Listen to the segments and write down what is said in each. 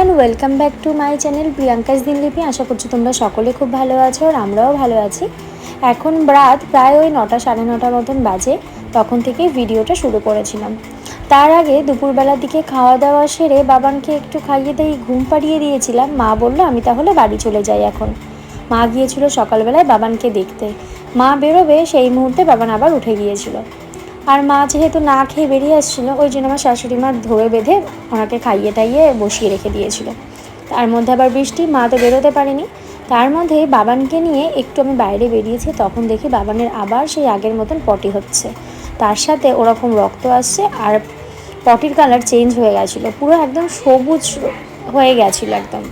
And welcome back to my channel Priyanka's Dinlipi আশা করছি তোমরা সকলে খুব ভালো আছো আর আমরাও ভালো আছি। এখন রাত প্রায় ওই নটা, সাড়ে নটা মতন বাজে, তখন থেকেই ভিডিওটা শুরু করেছিলাম। তার আগে দুপুরবেলার দিকে খাওয়া দাওয়া সেরে বাবানকে একটু খাইয়ে দিয়ে ঘুম পাড়িয়ে দিয়েছিলাম। মা বলল, আমি তাহলে বাড়ি চলে যাই এখন। মা গিয়েছিল সকালবেলায় বাবানকে দেখতে। মা বেরোবে সেই মুহূর্তে বাবান আবার উঠে গিয়েছিল। আর মা যেহেতু না খেয়ে বেরিয়ে আসছিল, ওই জন্য আমার শাশুড়ি মা ধরে বেঁধে ওনাকে খাইয়ে টাইয়ে বসিয়ে রেখে দিয়েছিল। তার মধ্যে আবার বৃষ্টি, মা তো বেরোতে পারেনি। তার মধ্যে বাবানকে নিয়ে একটু আমি বাইরে বেরিয়েছি, তখন দেখি বাবানের আবার সেই আগের মতন পটি হচ্ছে। তার সাথে ওরকম রক্ত আসছে আর পটির কালার চেঞ্জ হয়ে গেছিল, পুরো একদম সবুজ হয়ে গেছিল একদম।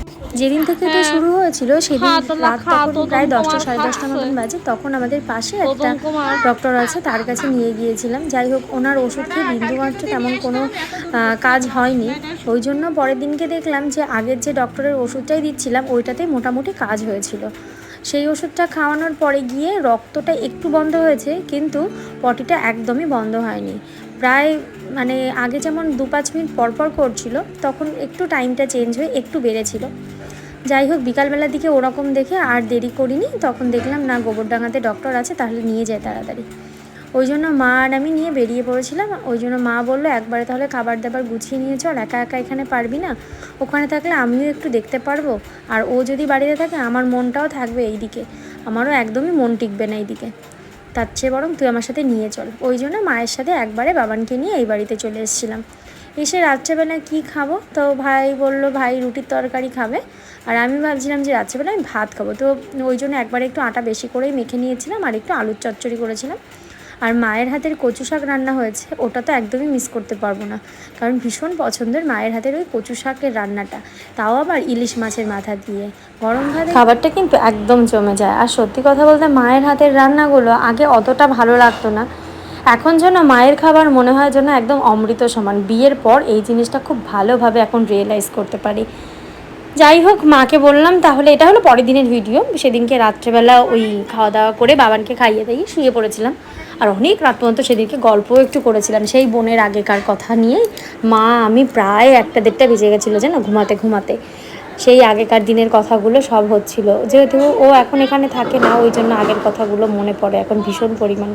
যেদিন থেকে এটা হ্যাঁ। শুরু হয়েছিল সেদিন খা রাত তখন প্রায় দশটা সাড়ে দশটা। মতন বাজে। তখন আমাদের পাশে একটা ডক্টর আছে তার কাছে নিয়ে গিয়েছিলাম। যাই হোক ওনার ওষুধ খেয়ে বিন্দুমাত্র তেমন কোনো কাজ হয়নি। ওই জন্য পরের দিনকে দেখলাম যে আগের যে ডক্টরের ওষুধটাই দিচ্ছিলাম ওইটাতে মোটামুটি কাজ হয়েছিল। সেই ওষুধটা খাওয়ানোর পরে গিয়ে রক্তটা একটু বন্ধ হয়েছে কিন্তু পটিটা একদমই বন্ধ হয়নি। প্রায় মানে আগে যেমন দু পাঁচ মিনিট পরপর করছিল তখন একটু টাইমটা চেঞ্জ হয়ে একটু বেড়েছিল। যাই হোক, বিকালবেলার দিকে ওরকম দেখে আর দেরি করিনি। তখন দেখলাম, না, গোবরডাঙ্গাতে ডক্টর আছে, তাহলে নিয়ে যায় তাড়াতাড়ি। ওই জন্য মা আর আমি নিয়ে বেরিয়ে পড়েছিলাম। ওই জন্য মা বলল, একবারে তাহলে খাবার দাবার গুছিয়ে নিয়ে চল একা একা এখানে পারবি না। ওখানে থাকলে আমিও একটু দেখতে পারব। আর ও যদি বাড়িতে থাকে, আমার মনটাও থাকবে এইদিকে। আমারও একদমই মন টিকবে না এইদিকে। তার চেয়ে বরং তুই আমার সাথে নিয়ে চল। ওই জন্য মায়ের সাথে একবারে বাবানকে নিয়ে এই বাড়িতে চলে এসেছিলাম। এসে রাত্রেবেলা কি খাব? তো ভাই বলল, ভাই, রুটির তরকারি খাবে। আর আমি ভাবছিলাম যে রাত্রেবেলা আমি ভাত খাব। তো ওই জন্য একবার একটু আটা বেশি করেই মেখে নিয়েছিলাম আর একটু আলুর চচ্চড়ি করেছিলাম। আর মায়ের হাতের কচু শাক রান্না হয়েছে, ওটা তো একদমই মিস করতে পারব না। কারণ ভীষণ পছন্দের মায়ের হাতের ওই কচু শাকের রান্নাটা। তাও আবার ইলিশ মাছের মাথা দিয়ে। গরম ভাতে খাবারটা কিন্তু একদম জমে যায়। আর সত্যি কথা বলতে মায়ের হাতের রান্নাগুলো আগে অতটা ভালো লাগতো না। এখন যেন মায়ের খাবার মনে হয় যেন একদম অমৃত সমান। বিয়ের পর এই জিনিসটা খুব ভালোভাবে এখন রিয়েলাইজ করতে পারি। যাই হোক, মাকে বললাম, তাহলে এটা হলো পরের দিনের ভিডিও। সেদিনকে রাত্রেবেলা ওই খাওয়া দাওয়া করে বাবানকে খাইয়ে দিয়ে শুয়ে পড়েছিলাম। আর অনেক রাত পর্যন্ত সেদিনকে গল্পও একটু করেছিলাম। সেই বোনের আগেকার কথা নিয়ে মা, আমি প্রায় একটা দেড়টা বেজে গেছিল যেন ঘুমাতে ঘুমাতে। সেই আগেকার দিনের কথাগুলো সব হচ্ছিল। যেহেতু ও এখন এখানে থাকে না, ওই জন্য আগের কথাগুলো মনে পড়ে এখন ভীষণ পরিমাণ।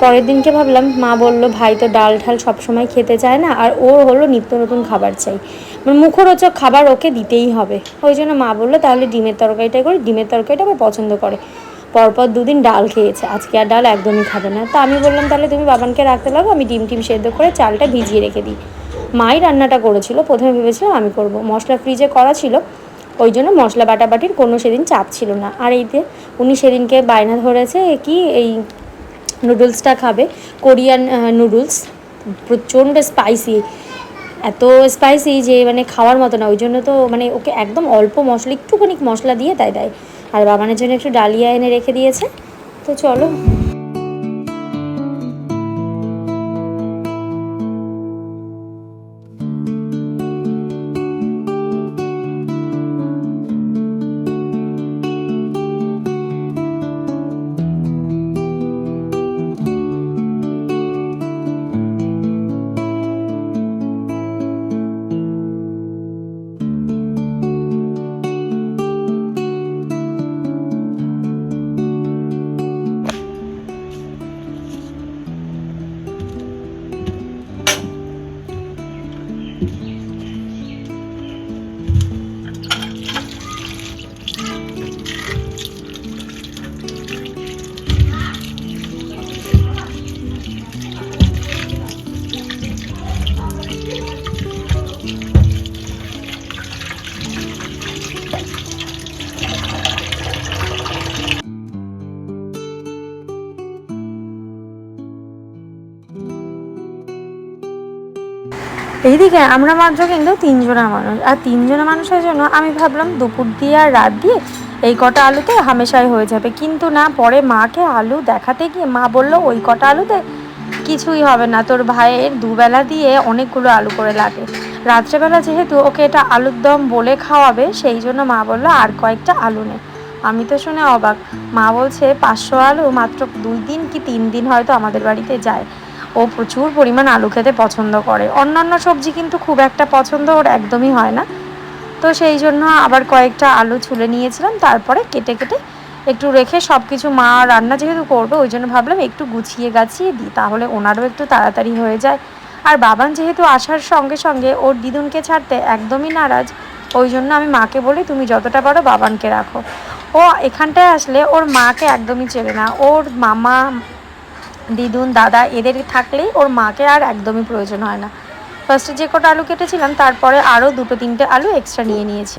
পরের দিনকে ভাবলাম, মা বলল, ভাই, তো ডাল ঢাল সবসময় খেতে চায় না, আর ওর হলো নিত্য নতুন খাবার চাই। মুখরোচক খাবার ওকে দিতেই হবে। ওই জন্য মা বলল, তাহলে ডিমের তরকারিটাই করি। ডিমের তরকারিটা আবার পছন্দ করে। পরপর দুদিন ডাল খেয়েছে। আজকে আর ডাল একদমই খাবে না। তা আমি বললাম, তাহলে তুমি বাবানকে রাখতে লাগো, আমি ডিম টিম সেদ্ধ করে চালটা ভিজিয়ে রেখে দিই। মাই রান্নাটা করেছিল। প্রথমে ভেবেছিলাম আমি করব। মশলা ফ্রিজে করা ছিল। ওই জন্য মশলা বাটাবাটির কোনো সেদিন চাপ ছিল না। আর এইতে উনি সেদিনকে বায়না ধরেছে কি, এই নুডলসটা খাবে। Korean noodles. প্রচণ্ড স্পাইসি এত স্পাইসি যে মানে খাওয়ার মতো না, ওই জন্য তো মানে ওকে একদম অল্প মশলা, একটুখানি মশলা দিয়ে তাই দেয়। আর বাবানের জন্য একটু ডালিয়া এনে রেখে দিয়েছে। তো চলো। এইদিকে আমরা মাত্র কিন্তু তিনজনা মানুষ। আর তিনজনা মানুষের জন্য আমি ভাবলাম দুপুর দিয়ে আর রাত দিয়ে এই কটা আলুতে হামেশাই হয়ে যাবে। কিন্তু না, পরে মাকে আলু দেখাতে গিয়ে মা বলল, ওই কটা আলুতে কিছুই হবে না। তোর ভাইয়ের দুবেলা দিয়ে অনেকগুলো আলু করে লাগে। রাত্রেবেলা যেহেতু ওকে এটা আলুর দম বলে খাওয়াবে, সেই জন্য মা বলল, আর কয়েকটা আলু নে। আমি তো শুনে অবাক। মা বলছে, পাঁচশো আলু মাত্র দুই দিন কি তিন দিন হয়তো আমাদের বাড়িতে যায়। ও প্রচুর পরিমাণ আলু খেতে পছন্দ করে। অন্যান্য সবজি কিন্তু খুব একটা পছন্দ ওর একদমই হয় না। তো সেই জন্য আবার কয়েকটা আলু ছুলে নিয়েছিলাম, তারপরে কেটে কেটে একটু রেখে সব কিছু মা রান্না যেহেতু করবে, ওই জন্য ভাবলাম একটু গুছিয়ে গাছিয়ে দিই, তাহলে ওনারও একটু তাড়াতাড়ি হয়ে যায়। আর বাবান যেহেতু আসার সঙ্গে সঙ্গে ওর দিদুনকে ছাড়তে একদমই নারাজ, ওই জন্য আমি মাকে বলি, তুমি যতটা পারো বাবানকে রাখো। ও এখানটায় আসলে ওর মাকে একদমই চেনে না। ওর মামা দিদুন, দাদা এদের থাকলেই ওর মাকে আর একদমই প্রয়োজন হয় না। ফার্স্টে যে কটা আলু কেটেছিলাম, তারপরে আরও দুটো তিনটে আলু এক্সট্রা নিয়ে নিয়েছি।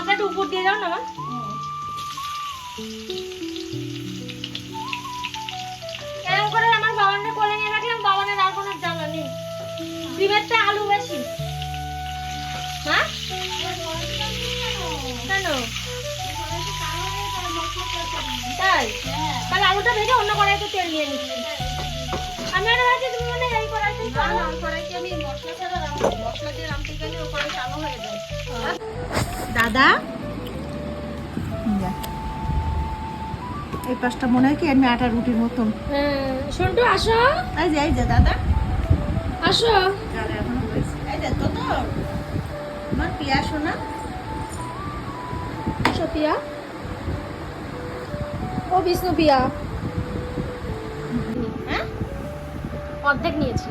ও মা ভাতটা একটু উপর দিয়ে দাও না মা। এরকম করে আমার বাবানের কোলে নিয়ে রাখলাম বাবানের আর কোনো জ্বালা নেই। ডিমেরটা আলু বেশি। হ্যাঁ কেন? তাই? তাহলে আলুটা ভেজে অন্য কড়াইতে তেল নিয়ে নিচ্ছি আমি আর ভাবছি তুমি মানে এই কড়াইতে আমি মশলা ছাড়া মশলা দিয়ে রামতে গেলে ও কড়াই চালু হয়ে যায়। দাদা? এই পাশটা মনে হয় কি এমনি আটা রুটির মতন। হ্যাঁ সন্টু আসো। এই যে এই যে দাদা। আসো। এই যে তো তো। আমার পিয়া শোনা সোপিয়া ও বিষ্ণু পিয়া। হ্যাঁ? অর্ধেক নিয়েছি।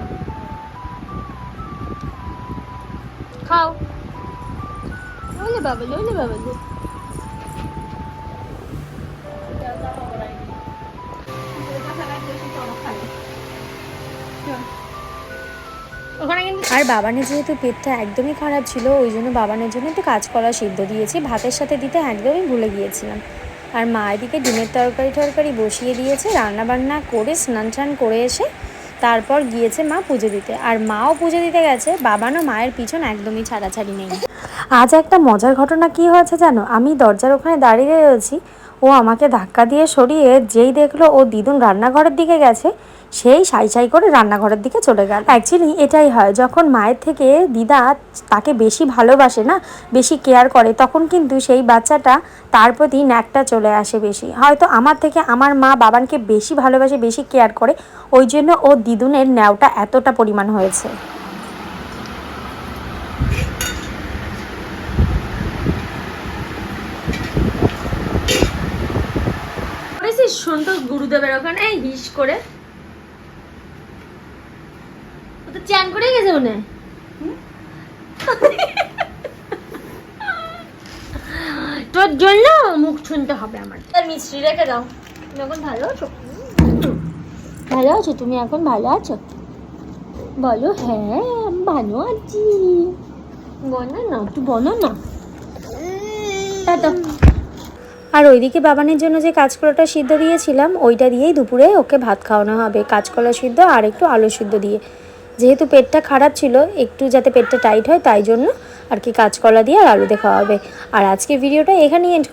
খাও। আর বাবানের যেহেতু পেটটা একদমই খারাপ ছিল, ওই জন্য বাবানের জন্য একটু কাঁচকলা সিদ্ধ দিয়েছি, ভাতের সাথে দিতে একদমই ভুলে গিয়েছিলাম। আর মা এদিকে ডিমের তরকারি টরকারি বসিয়ে দিয়েছে রান্না বান্না করে, স্নান টান করে এসে তারপর গিয়েছে মা পুজো দিতে। আর মাও পুজো দিতে গেছে, বাবানও মায়ের পিছন একদমই ছাড়াছাড়ি নেই। আজ একটা মজার ঘটনা কি হয়েছে জানো? আমি দরজার ওখানে দাঁড়িয়ে রয়েছি। ও আমাকে ধাক্কা দিয়ে সরিয়ে যেই দেখল ও দিদুন রান্নাঘরের দিকে গেছে, সেই সাই সাই করে রান্নাঘরের দিকে চলে গেল। অ্যাকচুয়ালি এটাই হয়, যখন মায়ের থেকে দিদা তাকে বেশি ভালোবাসে না, বেশি কেয়ার করে, তখন কিন্তু সেই বাচ্চাটা তার প্রতি ন্যাকটা চলে আসে বেশি। হয়তো আমার থেকে আমার মা বাবানকে বেশি ভালোবাসে, বেশি কেয়ার করে, ওই জন্য ও দিদুনের ন্যাওটা এতটা পরিমাণ হয়েছে। সন্তু ওখানে? হিস করে। ও তো চ্যান করে গেছে মনে তোর তোর জন্য মুখ শুনতে হবে আমার। তার মিষ্টি রেখে দাও। তুমি এখন ভালো আছো? ভালো আছো? তুমি এখন ভালো আছো? বলো হ্যাঁ আমি ভালো আছি। বলো না। তুই বলো না। টাটা আর ওইদিকে বাবানের জন্য যে কাঁচকলাটা সিদ্ধ দিয়েছিলাম, ওইটা দিয়েই দুপুরে ওকে ভাত খাওয়ানো হবে। কাঁচকলা সিদ্ধ আর একটু আলু সিদ্ধ দিয়ে। যেহেতু পেটটা খারাপ ছিল, একটু যাতে পেটটা টাইট হয়, তাই জন্য আর কি কাঁচকলা দিয়ে আর আলু দেখা খাওয়াবে আর আজকে ভিডিওটা এখানেই এন্ড